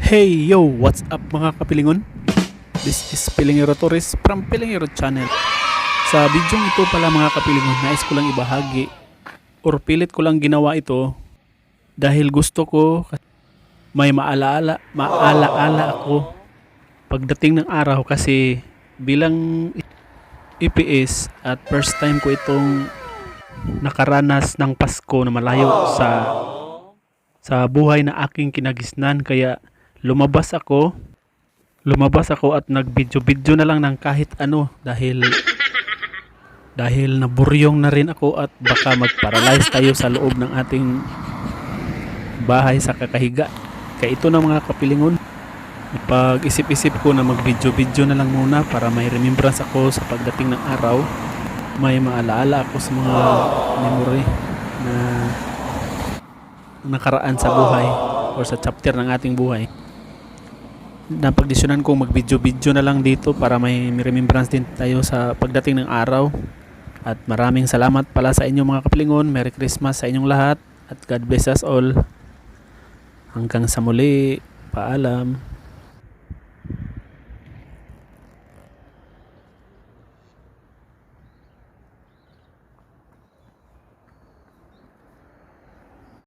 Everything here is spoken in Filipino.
Hey yo, what's up mga kapilingon? This is Pilingero Torres from Pilingero Channel. Sa video ito pala mga kapilingon, nais ko lang ibahagi or pilit ko lang ginawa ito dahil gusto ko may maalaala, maalaala ako pagdating ng araw kasi bilang EPS at first time ko itong nakaranas ng Pasko na malayo sa sa buhay na aking kinagisnan kaya lumabas ako. Lumabas ako at nag-video-video na lang ng kahit ano dahil dahil naburyong na rin ako at baka mag-paralyze tayo sa loob ng ating bahay sa kakahiga. Kaya ito na mga kapilingon. Pag-isip-isip ko na mag-video-video na lang muna para may remembrance ako sa pagdating ng araw. May maalaala ako sa mga memory na nakaraan sa buhay or sa chapter ng ating buhay. Napagdesyonan kong mag-video-video na lang dito para may remembrance din tayo sa pagdating ng araw. At maraming salamat pala sa inyong mga kapilingon. Merry Christmas sa inyong lahat. At God bless us all. Hanggang sa muli. Paalam.